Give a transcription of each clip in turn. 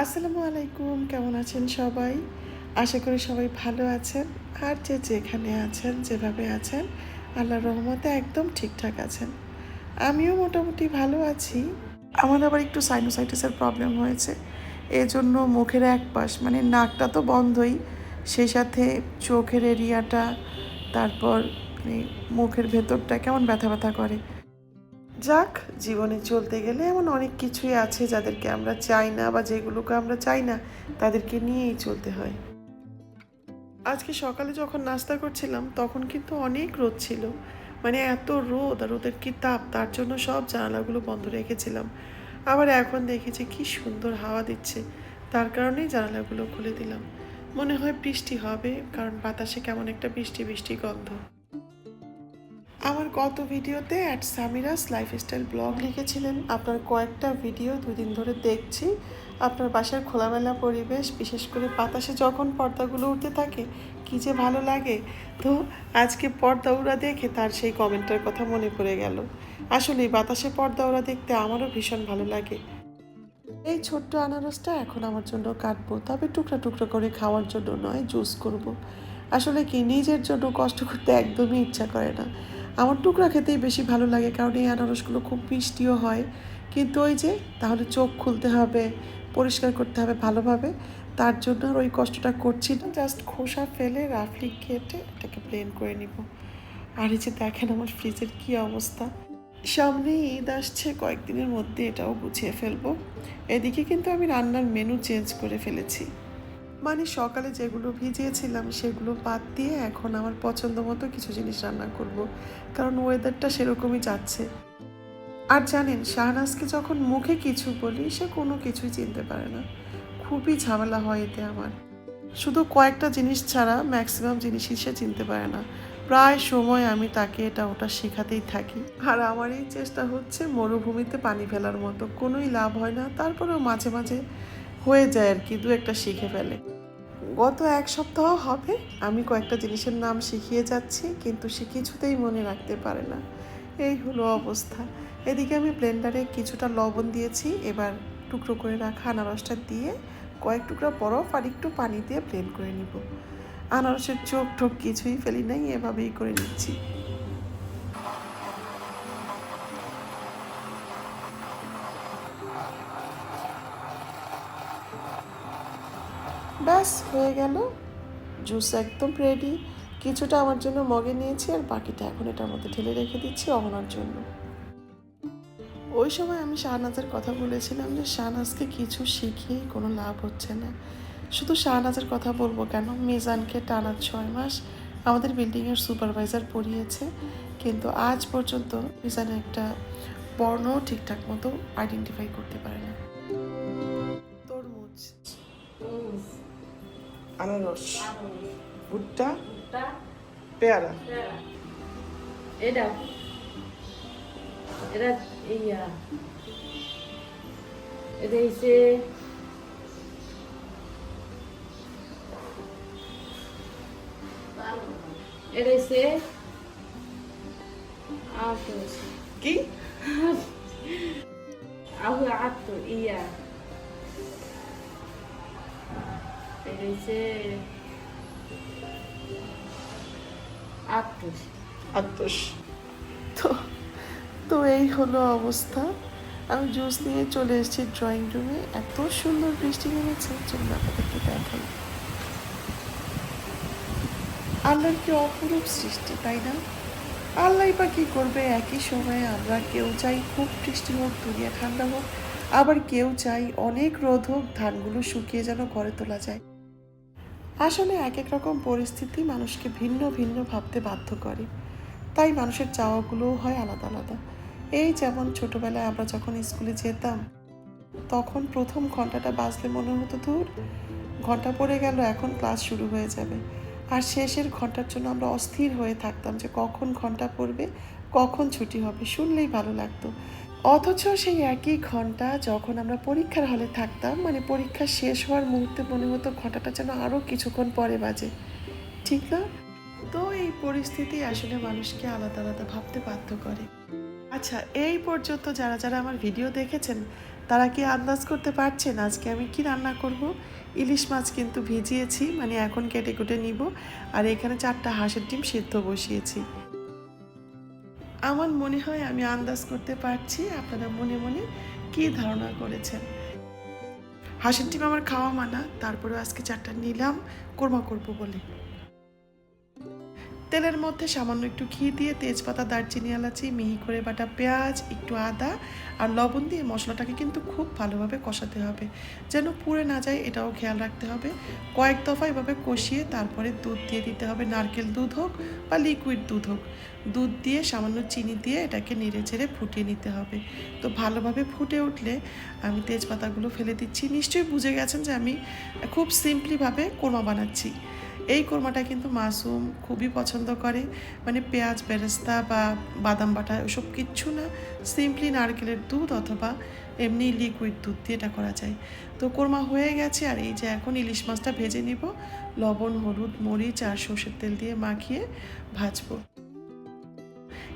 আসসালামু আলাইকুম, কেমন আছেন সবাই? আশা করি সবাই ভালো আছেন। আর যে যেখানে আছেন, যেভাবে আছেন, আল্লাহর রহমতে একদম ঠিকঠাক আছেন। আমিও মোটামুটি ভালো আছি। আমার আবার একটু সাইনোসাইটিসের প্রবলেম হয়েছে। এজন্য মুখের এক পাশ মানে নাকটা তো বন্ধই সেই সাথে চোখের এরিয়াটা তারপর মানে মুখের ভেতরটা কেমন ব্যথা ব্যথা করে। যাক, জীবনে চলতে গেলে এমন অনেক কিছুই আছে যাদেরকে আমরা চাই না বা যেগুলোকে আমরা চাই না, তাদেরকে নিয়েই চলতে হয়। আজকে সকালে যখন নাস্তা করছিলাম, তখন কিন্তু অনেক রোদ ছিল। মানে এত রোদ আর রোদের কি তাপ, তার জন্য সব জানালাগুলো বন্ধ রেখেছিলাম। আবার এখন দেখেছি কি সুন্দর হাওয়া দিচ্ছে, তার কারণেই জানালাগুলো খুলে দিলাম। মনে হয় বৃষ্টি হবে, কারণ বাতাসে কেমন একটা বৃষ্টি বৃষ্টি গন্ধ। আমার গত ভিডিওতে অ্যাট সামিরাস লাইফস্টাইল ব্লগ লিখেছিলেন। আপনার কয়েকটা ভিডিও দুদিন ধরে দেখছি। আপনার বাসার খোলামেলা পরিবেশ, বিশেষ করে বাতাসে যখন পর্দাগুলো উঠতে থাকে, কী যে ভালো লাগে। তো আজকে পর্দা উড়া দেখে তার সেই কমেন্টের কথা মনে পড়ে গেল। আসলে বাতাসে পর্দা উড়া দেখতে আমারও ভীষণ ভালো লাগে। এই ছোট্ট আনারসটা এখন আমার জন্য কাটবো, তবে টুকরা টুকরা করে খাওয়ার জন্য নয়, জুস করব। আসলে কি, নিজের জন্য কষ্ট করতে একদমই ইচ্ছা করে না। আমার টুকরা খেতেই বেশি ভালো লাগে, কারণ এই আনারসগুলো খুব মিষ্টিও হয়। কিন্তু ওই যে, তাহলে চোখ খুলতে হবে, পরিষ্কার করতে হবে ভালোভাবে। তার জন্য আর ওই কষ্টটা করছি না। জাস্ট খোসা ফেলে রাফলি কেটে এটাকে প্লেন করে নিব। আর এই যে দেখেন আমার ফ্রিজের কি অবস্থা। সামনে ঈদ আসছে, কয়েকদিনের মধ্যে এটাও গুছিয়ে ফেলব। এদিকে কিন্তু আমি রান্নার মেনু চেঞ্জ করে ফেলেছি। মানে সকালে যেগুলো ভিজিয়েছিলাম, সেগুলো বাদ দিয়ে এখন আমার পছন্দ মতো কিছু জিনিস রান্না করব। কারণ ওয়েদারটা সেরকমই যাচ্ছে। আর জানেন, শাহনাজকে যখন মুখে কিছু বলি, সে কোনো কিছুই চিনতে পারে না। খুবই ঝামেলা হয় এতে আমার। শুধু কয়েকটা জিনিস ছাড়া ম্যাক্সিমাম জিনিসই সে চিনতে পারে না। প্রায় সময় আমি তাকে এটা ওটা শেখাতেই থাকি। আর আমার এই চেষ্টা হচ্ছে মরুভূমিতে পানি ফেলার মতো। কোনোই লাভ হয় না, তারপরেও মাঝে মাঝে হয়ে যায় আর কি, দু একটা শিখে ফেলে। গত এক সপ্তাহ হবে। আমি কয়েকটা জিনিসের নাম শিখিয়ে যাচ্ছি, কিন্তু সে কিছুতেই মনে রাখতে পারে না। এই হলো অবস্থা। এদিকে আমি ব্লেন্ডারে কিছুটা লবণ দিয়েছি, এবার টুকরো করে রাখা আনারসটা দিয়ে কয়েক টুকরা বরফ আর একটু পানি দিয়ে ব্লেন্ড করে নিব। আনারসের চোখ টোক কিছুই ফেলি নাই, এভাবেই করে নিচ্ছি। ব্যাস, হয়ে গেল। জুস একদম রেডি কিছুটা আমার জন্য মগে নিয়েছি আর বাকিটা এখন এটার মধ্যে ঢেলে রেখে দিচ্ছি অহনার জন্য। ওই সময় আমি শাহনাজের কথা বলেছিলাম যে, শাহনাজকে কিছু শিখিয়ে কোনো লাভ হচ্ছে না। শুধু শাহনাজের কথা বলব কেন? মিজানকে টানা ছয় মাস আমাদের বিল্ডিংয়ের সুপারভাইজার পড়িয়েছে। কিন্তু আজ পর্যন্ত মিজানের একটা বর্ণ ঠিকঠাক মতো আইডেন্টিফাই করতে পারে না। আনারস ভুট্টা পেয়ারা। এটা এটা ইয়া এটা হচ্ছে এটা হচ্ছে কি? আহু আত ইয়া। আতস আতস তো তো এই হলো অবস্থা। আমি জুস নিয়ে চলে এসেছি ড্রয়িং রুমে এত সুন্দর বৃষ্টি নেমেছে। চলুন আপনাদেরকে দেখাই। আল্লাহর কি অপরূপ সৃষ্টি, তাই না? আল্লাহ বা কি করবে? একই সময়ে আমরা কেউ চাই খুব বৃষ্টি হোক, দুনিয়া ঠান্ডা হোক। আবার কেউ চাই অনেক রোদ হোক, ধানগুলো শুকিয়ে যেন ঘরে তোলা যায়। আসলে এক এক রকম পরিস্থিতি মানুষকে ভিন্ন ভিন্ন ভাবতে বাধ্য করে। তাই মানুষের চাওয়াগুলোও হয় আলাদা আলাদা। এই যেমন ছোটবেলায় আমরা যখন স্কুলে যেতাম, তখন প্রথম ঘন্টাটা বাজলে মনে হতো দূর ঘণ্টা পড়ে গেল, এখন ক্লাস শুরু হয়ে যাবে। আর শেষের ঘণ্টার জন্য আমরা অস্থির হয়ে থাকতাম যে কখন ঘণ্টা পড়বে, কখন ছুটি হবে, শুনলেই ভালো লাগতো। অথচ সেই একই ঘণ্টা যখন আমরা পরীক্ষার হলে থাকতাম মানে পরীক্ষা শেষ হওয়ার মুহূর্তে মনে হতো ঘন্টাটা যেন আরও কিছুক্ষণ পরে বাজে। ঠিক না? তো এই পরিস্থিতি আসলে মানুষকে আলাদা আলাদা ভাবতে বাধ্য করে। আচ্ছা এই পর্যন্ত যারা যারা আমার ভিডিও দেখেছেন, তারা কি আন্দাজ করতে পারছেন আজকে আমি কি রান্না করব? ইলিশ মাছ কিন্তু ভিজিয়েছি মানে এখন কেটে কুটে নিব, আর এখানে চারটা হাঁসের ডিম সিদ্ধ বসিয়েছি। আমার মনে হয় আমি আন্দাজ করতে পারছি আপনারা মনে মনে কি ধারণা করেছেন। হাঁসের আমার খাওয়া মানা তারপরে আজকে চারটা নিলাম, কোরমা করব বলে। তেলের মধ্যে সামান্য একটু ঘি দিয়ে তেজপাতা, দারচিনি, এলাচি, মিহি করে বাটা পেঁয়াজ, একটু আদা আর লবণ দিয়ে মশলাটাকে কিন্তু খুব ভালোভাবে কষাতে হবে। যেন পুড়ে না যায়, এটাও খেয়াল রাখতে হবে। কয়েক দফা এভাবে কষিয়ে তারপরে দুধ দিয়ে দিতে হবে। নারকেল দুধ হোক বা লিকুইড দুধ হোক, দুধ দিয়ে সামান্য চিনি দিয়ে এটাকে নেড়ে চেড়ে ফুটিয়ে নিতে হবে। তো ভালোভাবে ফুটে উঠলে আমি তেজপাতাগুলো ফেলে দিচ্ছি। নিশ্চয়ই বুঝে গেছেন যে আমি খুব সিম্পলিভাবে কোরমা বানাচ্ছি। এই কোরমাটা কিন্তু মাসুম খুবই পছন্দ করে। মানে পেঁয়াজ, বেরেস্তা বা বাদাম বাটা ওসব কিচ্ছু না। সিম্পলি নারকেলের দুধ অথবা এমনি লিকুইড দুধ দিয়ে এটা করা যায়। তো কোরমা হয়ে গেছে আর এই যে এখন ইলিশ মাছটা ভেজে নিব। লবণ, হলুদ, মরিচ আর সর্ষের তেল দিয়ে মাখিয়ে ভাজবো।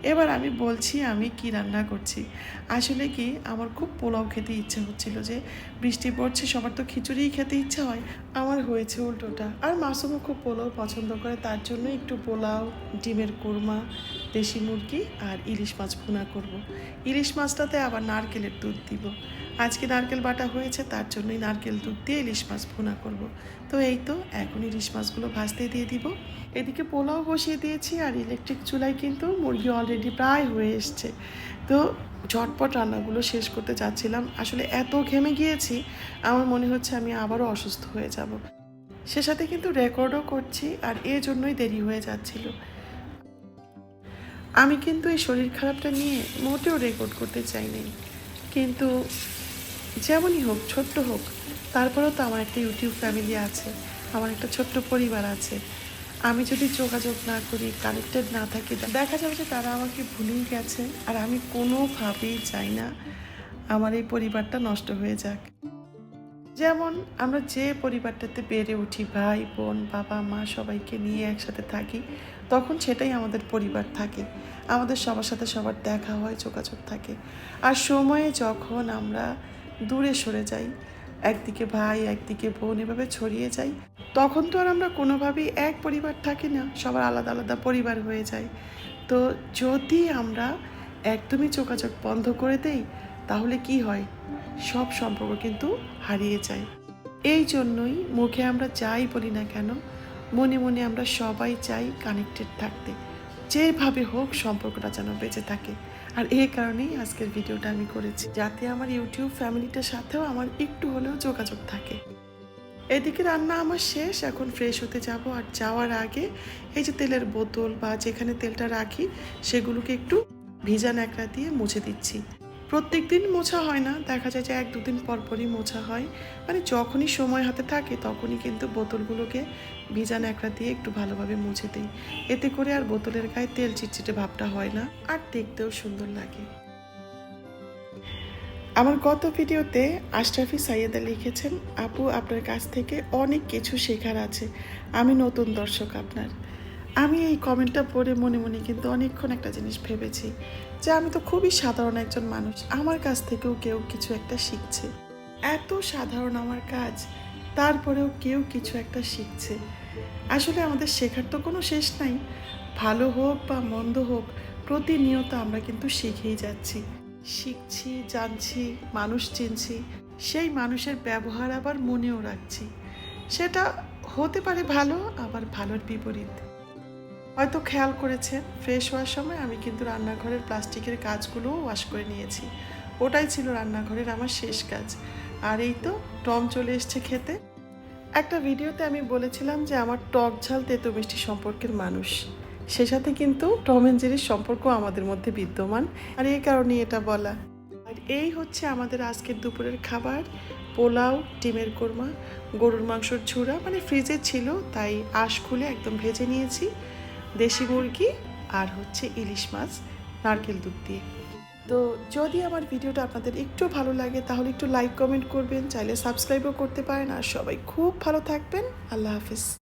এবার আমি বলছি, আমি কি রান্না করছি। আসলে কি, আমার খুব পোলাও খেতে ইচ্ছে হচ্ছিল যে, বৃষ্টি পড়ছে, সবার তো খিচুড়িই খেতে ইচ্ছে হয়। আমার হয়েছে উল্টোটা। আর মাসুমও খুব পোলাও পছন্দ করে, তার জন্য একটু পোলাও, ডিমের কোরমা দেশি মুরগি আর ইলিশ মাছ ভুনা করব। ইলিশ মাছটাতে আবার নারকেলের দুধ দিব। আজকে নারকেল বাটা হয়েছে, তার জন্যই নারকেল দুধ দিয়ে ইলিশ মাছ ভুনা করব। তো এই তো, এখন ইলিশ মাছগুলো ভাজতে দিয়ে দিব। এদিকে পোলাও বসিয়ে দিয়েছি আর ইলেকট্রিক চুলায় কিন্তু মুরগি অলরেডি প্রায় হয়ে এসছে। তো ঝটপট রান্নাগুলো শেষ করতে যাচ্ছিলাম। আসলে এত ঘেমে গিয়েছি, আমার মনে হচ্ছে আমি আবারও অসুস্থ হয়ে যাব। সে সাথে কিন্তু রেকর্ডও করছি আর এর জন্যই দেরি হয়ে যাচ্ছিল। আমি কিন্তু এই শরীর খারাপটা নিয়ে মোটেও রেকর্ড করতে চাইনি। কিন্তু যেমনই হোক, ছোট্ট হোক, তারপরেও তো আমার একটা ইউটিউব ফ্যামিলি আছে, আমার একটা ছোট্ট পরিবার আছে। আমি যদি যোগাযোগ না করি কানেক্টেড না থাকি, দেখা যাবে যে তারা আমাকে ভুলেই গেছে, আর আমি কোনোভাবেই চাই না আমার এই পরিবারটা নষ্ট হয়ে যাক। যেমন আমরা যে পরিবারটাতে বেড়ে উঠি, ভাই, বোন, বাবা, মা সবাইকে নিয়ে একসাথে থাকি, তখন সেটাই আমাদের পরিবার থাকে। আমাদের সবার সাথে সবার দেখা হয়, যোগাযোগ থাকে। আর সময়ে যখন আমরা দূরে সরে যাই, একদিকে ভাই, একদিকে বোন এভাবে ছড়িয়ে যাই, তখন তো আর আমরা কোনোভাবেই এক পরিবার থাকি না, সবার আলাদা আলাদা পরিবার হয়ে যায়। তো যদি আমরা একদমই যোগাযোগ বন্ধ করে দেই তাহলে কি হয়? সব সম্পর্ক কিন্তু হারিয়ে যায়। এই জন্যই মুখে আমরা যাই বলি না কেন, মনে মনে আমরা সবাই চাই কানেক্টেড থাকতে। যেভাবে হোক সম্পর্কটা যেন বেঁচে থাকে। আর এই কারণেই আজকের ভিডিওটা আমি করেছি। যাতে আমার ইউটিউব ফ্যামিলিটার সাথেও আমার একটু হলেও যোগাযোগ থাকে। এদিকে রান্না আমার শেষ, এখন ফ্রেশ হতে যাব। আর যাওয়ার আগে এই যে তেলের বোতল বা যেখানে তেলটা রাখি, সেগুলোকে একটু ভিজা ন্যাকড়া দিয়ে মুছে দিচ্ছি। প্রত্যেক দিন মোছা হয় না। দেখা যায় যে এক দুদিন পর পরই মোছা হয়। মানে যখনই সময় হাতে থাকে, তখনই কিন্তু বোতলগুলোকে ভিজা ন্যাকড়া দিয়ে একটু ভালোভাবে মুছে দিই। এতে করে আর বোতলের গায়ে তেল চিটচিটে ভাবটা হয় না, আর দেখতেও সুন্দর লাগে। আমার গত ভিডিওতে আশরাফি সাইয়েদা লিখেছেন, আপু, আপনার কাছ থেকে অনেক কিছু শেখার আছে। আমি নতুন দর্শক আপনার। আমি এই কমেন্টটা পড়ে মনে মনে কিন্তু অনেকক্ষণ একটা জিনিস ভেবেছি। যে আমি তো খুবই সাধারণ একজন মানুষ। আমার কাছ থেকেও কেউ কিছু একটা শিখছে। এত সাধারণ আমার কাজ, তারপরেও কেউ কিছু একটা শিখছে। আসলে আমাদের শেখার তো কোনো শেষ নাই। ভালো হোক বা মন্দ হোক, প্রতিনিয়ত আমরা কিন্তু শিখেই যাচ্ছি। শিখছি, জানছি, মানুষ চিনছি, সেই মানুষের ব্যবহার আবার মনেও রাখছি। সেটা হতে পারে ভালো, আবার ভালোর বিপরীত। হয়তো খেয়াল করেছেন ফ্রেশ হওয়ার সময় আমি কিন্তু রান্নাঘরের প্লাস্টিকের কাজগুলোও ওয়াশ করে নিয়েছি। ওটাই ছিল রান্নাঘরের আমার শেষ কাজ। আর এই তো টম চলে এসছে খেতে। একটা ভিডিওতে আমি বলেছিলাম যে আমার টক ঝাল তেতো মিষ্টি সম্পর্কের মানুষ। সে সাথে কিন্তু টম অ্যান্ড জেরির সম্পর্ক আমাদের মধ্যে বিদ্যমান। আর এই কারণে এটা বলা। আর এই হচ্ছে আমাদের আজকের দুপুরের খাবার। পোলাও, ডিমের কোরমা, গরুর মাংসর ঝুড়া মানে ফ্রিজে ছিল, তাই আঁশ খুলে একদম ভেজে নিয়েছি। দেশি মুরগি আর হচ্ছে ইলিশ মাছ, নারকেল দুধ দিয়ে। তো যদি আমার ভিডিওটা আপনাদের একটু ভালো লাগে, তাহলে একটু লাইক কমেন্ট করবেন। চাইলে সাবস্ক্রাইবও করতে পারেন। আর সবাই খুব ভালো থাকবেন। আল্লাহ হাফিজ।